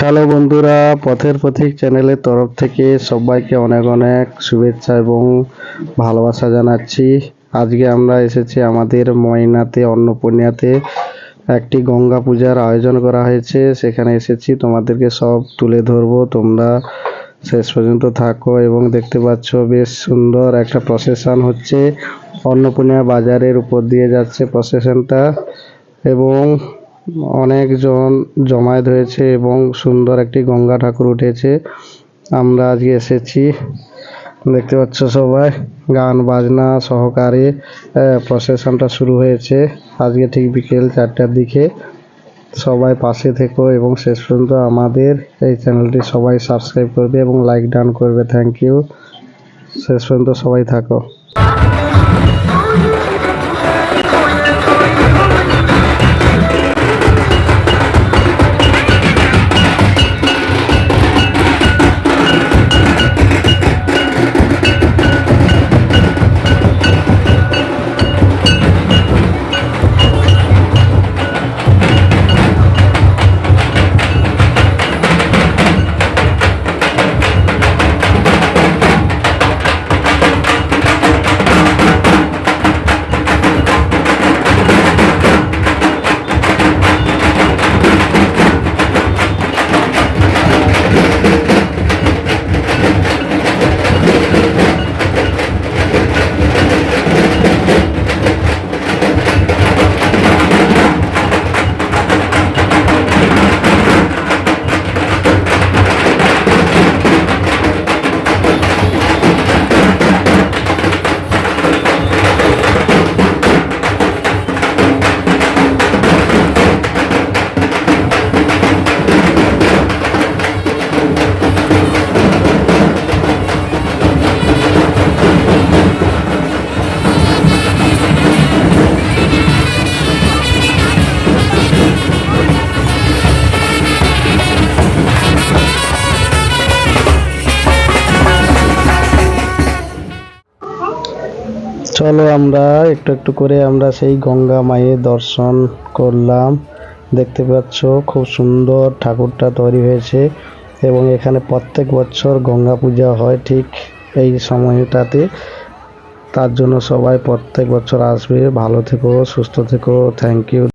Hello বন্ধুরা, পথের পথিক চ্যানেলের তরফ থেকে সবাইকে অনেক অনেক শুভেচ্ছা এবং ভালোবাসা জানাচ্ছি। আজকে আমরা এসেছি আমাদের ময়নাতে, অন্নপূর্ণাতে। একটি গঙ্গা পূজার আয়োজন করা হয়েছে। সেখানে এসেছি, তোমাদেরকে সব তুলে ধরবো। তোমরা শেষ পর্যন্ত থাকো এবং দেখতে পাচ্ছ বেশ সুন্দর একটা প্রসেশন হচ্ছে। অন্নপূর্ণা বাজারের উপর দিয়ে যাচ্ছে প্রসেশনটা এবং অনেকজন জমায়েত হয়েছে এবং সুন্দর একটি গঙ্গা ঠাকুর উঠেছে। আমরা আজকে এসেছি। দেখতে পাচ্ছ সবাই, গান, বাজনা, সহকারে প্রসেশনটা শুরু হয়েছে। আজকে ঠিক বিকেল চারটার দিকে। সবাই পাশে থেকো এবং শেষ পর্যন্ত আমাদের এই চ্যানেলটি সবাই সাবস্ক্রাইব করবে এবং লাইক ডান করবে। থ্যাংক ইউ শেষ পর্যন্ত সবাই থাকো। চলো আমরা একটু একটু করে আমরা সেই গঙ্গা মায়ের দর্শন করলাম। দেখতে পাচ্ছ খুব সুন্দর ঠাকুরটা তৈরি হয়েছে এবং এখানে প্রত্যেক বছর গঙ্গা পূজা হয় ঠিক এই সময়টাতে। তার জন্য সবাই প্রত্যেক বছর আসবে। ভালো থেকো, সুস্থ থেকো থ্যাংক ইউ